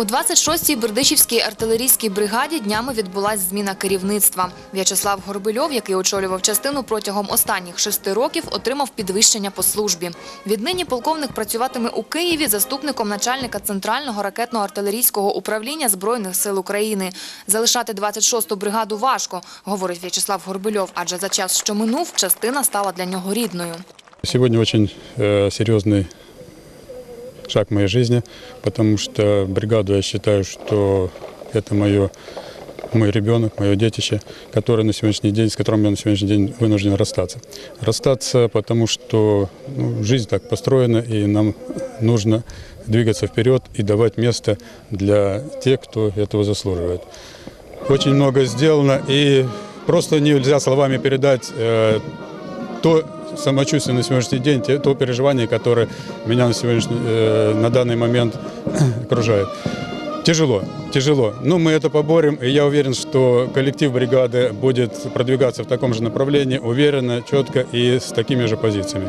У 26-й Бердичівській артилерійській бригаді днями відбулась зміна керівництва. В'ячеслав Горбильов, який очолював частину протягом останніх шести років, отримав підвищення по службі. Віднині полковник працюватиме у Києві заступником начальника центрального ракетно-артилерійського управління збройних сил України. Залишати 26-ту бригаду важко, говорить В'ячеслав Горбильов, адже за час, що минув, частина стала для нього рідною. Сегодня очень э, серьезный шаг моей жизни, потому что бригаду я считаю, что это мое, мой ребенок, мое детище, который на сегодняшний день, с которым я на сегодняшний день вынужден расстаться. Расстаться, потому что ну, жизнь так построена, и нам нужно двигаться вперед и давать место для тех, кто этого заслуживает. Очень много сделано, и просто нельзя словами передать э, то самочувствие на сегодняшний день, те- то переживание, которое меня на, сегодняшний, э, на данный момент окружает. Тяжело, тяжело. Но мы это поборем, и я уверен, что коллектив бригады будет продвигаться в таком же направлении, уверенно, четко и с такими же позициями.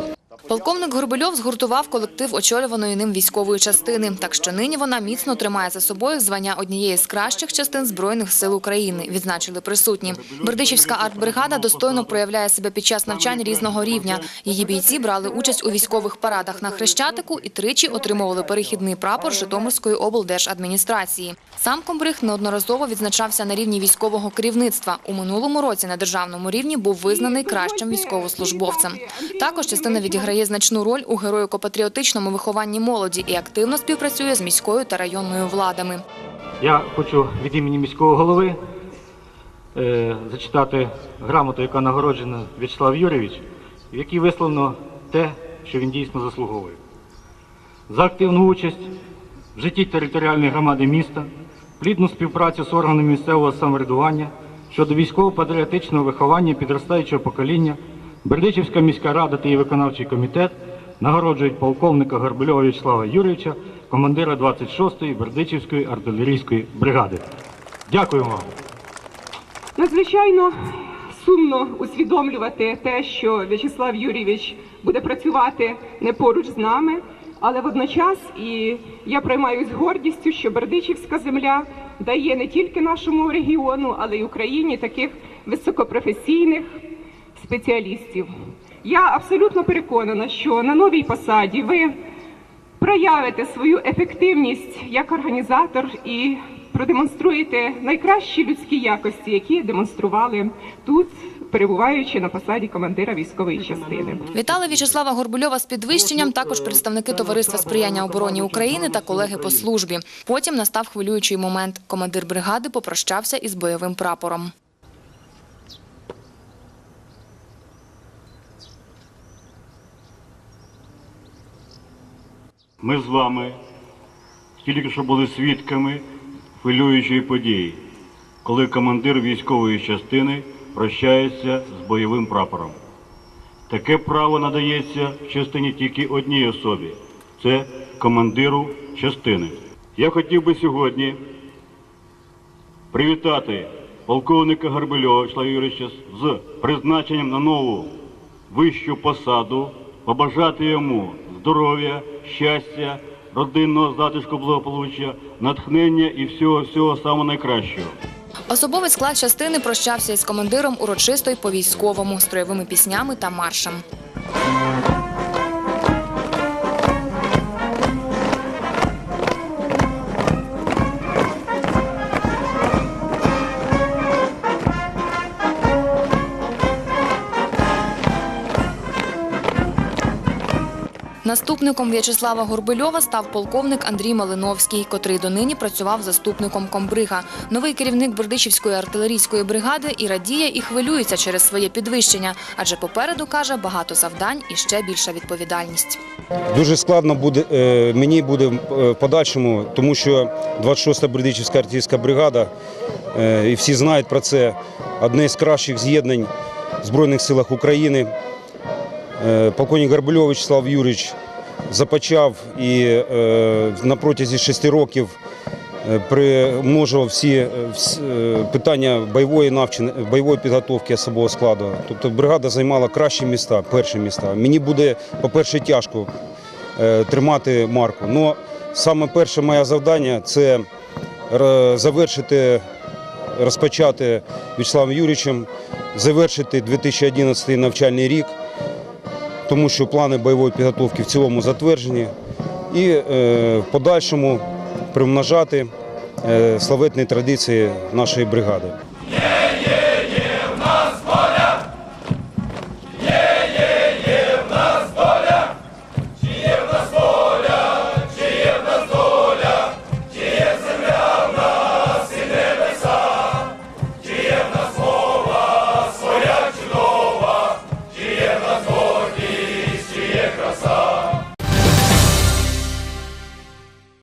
Полковник Горбельов згуртував колектив очолюваної ним військової частини, так що нині вона міцно тримає за собою звання однієї з кращих частин збройних сил України. Відзначили присутні. Бердичівська артбригада достойно проявляє себе під час навчань різного рівня. Її бійці брали участь у військових парадах на Хрещатику і тричі отримували перехідний прапор Житомирської облдержадміністрації. Сам комбриг неодноразово відзначався на рівні військового керівництва. У минулому році на державному рівні був визнаний кращим військовослужбовцем. Також частина відіграє значну роль у героїко-патріотичному вихованні молоді і активно співпрацює з міською та районною владами. Я хочу від імені міського голови е, зачитати грамоту, яка нагороджена В'ячеслав Юрійович, в якій висловлено те, що він дійсно заслуговує. За активну участь в житті територіальної громади міста, плідну співпрацю з органами місцевого самоврядування щодо військово-патріотичного виховання підростаючого покоління, Бердичівська міська рада та її виконавчий комітет нагороджують полковника Горбельова В'ячеслава Юрійовича, командира 26-ї Бердичівської артилерійської бригади. Дякую вам. Надзвичайно сумно усвідомлювати те, що В'ячеслав Юрійович буде працювати не поруч з нами, але водночас і я приймаюсь гордістю, що Бердичівська земля дає не тільки нашому регіону, але й Україні таких високопрофесійних спеціалістів. Я абсолютно переконана, що на новій посаді ви проявите свою ефективність як організатор і продемонструєте найкращі людські якості, які демонстрували тут, перебуваючи на посаді командира військової частини. Вітали В'ячеслава Горбульова з підвищенням також представники Товариства сприяння обороні України та колеги по службі. Потім настав хвилюючий момент. Командир бригади попрощався із бойовим прапором. Ми з вами тільки що були свідками хвилюючої події, коли командир військової частини прощається з бойовим прапором. Таке право надається в частині тільки одній особі це командиру частини. Я хотів би сьогодні привітати полковника Горбельова Вячеслава Юрійовича з призначенням на нову вищу посаду, побажати йому здоров'я, щастя, родинного затишку, благополуччя, натхнення і всього всього самого найкращого. Особовий склад частини прощався із командиром урочисто й по військовому строєвими піснями та маршем. Наступником В'ячеслава Горбильова став полковник Андрій Малиновський, котрий донині працював заступником комбрига. Новий керівник Бердичівської артилерійської бригади і радіє, і хвилюється через своє підвищення, адже попереду каже багато завдань і ще більша відповідальність. Дуже складно буде е, мені буде е, в подальшому, тому що 26-та Бердичівська артилерійська бригада, е, і всі знають про це, одне з кращих з'єднань в Збройних силах України. Е, Полковник Горбульов Вячеслав Юрійович започав і е, на протязі шести років е, примножував всі вс- питання бойової навчини, бойової підготовки особового складу. Тобто бригада займала кращі міста, перші міста. Мені буде, по-перше, тяжко тримати марку. Но саме перше моє завдання це завершити, розпочати Вячеславом Юрійовичем, завершити 2011 навчальний рік, тому що плани бойової підготовки в цілому затверджені, і е, в подальшому примножати е, славетні традиції нашої бригади.